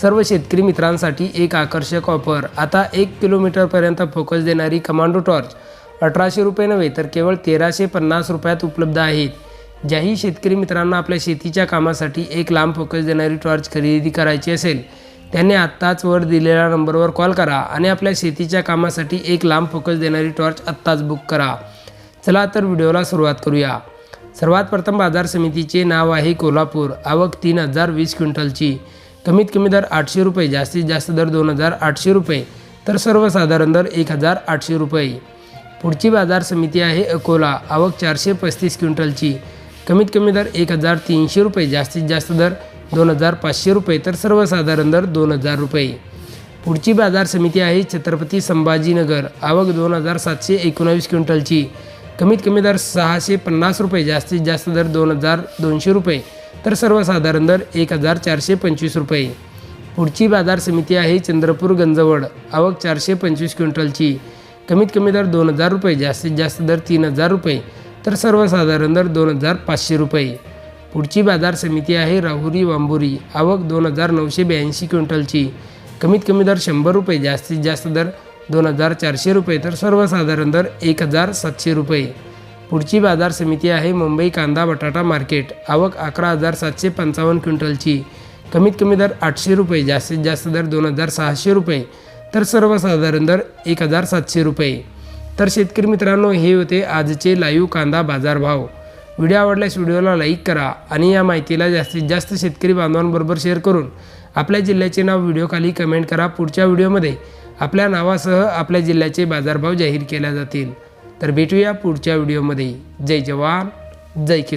सर्व शेतकरी मित्रांसाठी एक आकर्षक ऑफर. आता एक किलोमीटरपर्यंत फोकस देणारी कमांडो टॉर्च. अठराशे रुपये नव्हे तर केवळ तेराशे पन्नास रुपयात उपलब्ध आहेत. ज्याही शेतकरी मित्रांना आपल्या शेतीच्या कामासाठी एक लांब फोकस देणारी टॉर्च खरेदी करायची असेल त्यांनी आत्ताच वर दिलेल्या नंबरवर कॉल करा आणि आपल्या शेतीच्या कामासाठी एक लांब फोकस देणारी टॉर्च आत्ताच बुक करा. चला तर व्हिडिओला सुरुवात करूया. सर्वात प्रथम बाजार समितीचे नाव आहे कोल्हापूर. आवक तीन हजार वीस क्विंटलची. कमीत कमी दर आठशे रुपये जास्तीत जास्त दर दोन हजार आठशे रुपये. तर सर्वसाधारण दर एक हजार आठशे रुपये. पुढची बाजार समिती आहे अकोला. आवक चारशे पस्तीस क्विंटलची. कमीत कमी दर एक हजार तीनशे रुपये जास्तीत जास्त दर दोन हजार पाचशे रुपये. तर सर्वसाधारण दर दोन हजार रुपये. पुढची बाजार समिती आहे छत्रपती संभाजीनगर. आवक दोन हजार सातशे एकोणावीस क्विंटलची. कमीत कमी दर सहाशे पन्नास रुपये जास्तीत जास्त दर दोन हजार दोनशे रुपये. तर सर्वसाधारण दर एक हजार चारशे पंचवीस रुपये. पुढची बाजार समिती आहे चंद्रपूर गंजवड. आवक चारशे पंचवीस क्विंटलची. कमीत कमी दर दोन हजार रुपये जास्तीत जास्त दर तीन हजार रुपये. तर सर्वसाधारण दर दोन हजार पाचशे रुपये. पुढची बाजार समिती आहे राहुरी वांबुरी. आवक दोन हजार नऊशे ब्याऐंशी क्विंटलची. कमीत कमी दर शंभर रुपये जास्तीत जास्त दर दोन हजार चारशे रुपये. तर सर्वसाधारण दर एक हजार सातशे रुपये. पुढची बाजार समिती आहे मुंबई कांदा बटाटा मार्केट. आवक अकरा हजार सातशे पंचावन्न क्विंटलची. कमीत कमी दर आठशे रुपये जास्तीत जास्त दर दोन हजार सहाशे रुपये तर सर्वसाधारण दर एक हजार सातशे रुपये. तर शेतकरी मित्रांनो हे होते आजचे लाईव्ह कांदा बाजारभाव. व्हिडिओ आवडल्यास व्हिडिओला लाईक करा आणि या माहितीला जास्तीत जास्त शेतकरी बांधवांबरोबर शेअर करून आपल्या जिल्ह्याचे नाव व्हिडिओखाली कमेंट करा. पुढच्या व्हिडिओमध्ये आपल्या नावासह आपल्या जिल्ह्याचे बाजारभाव जाहीर केल्या जातील. तर भेटूया पुढच्या व्हिडिओमध्ये. जय जवान जय किसान.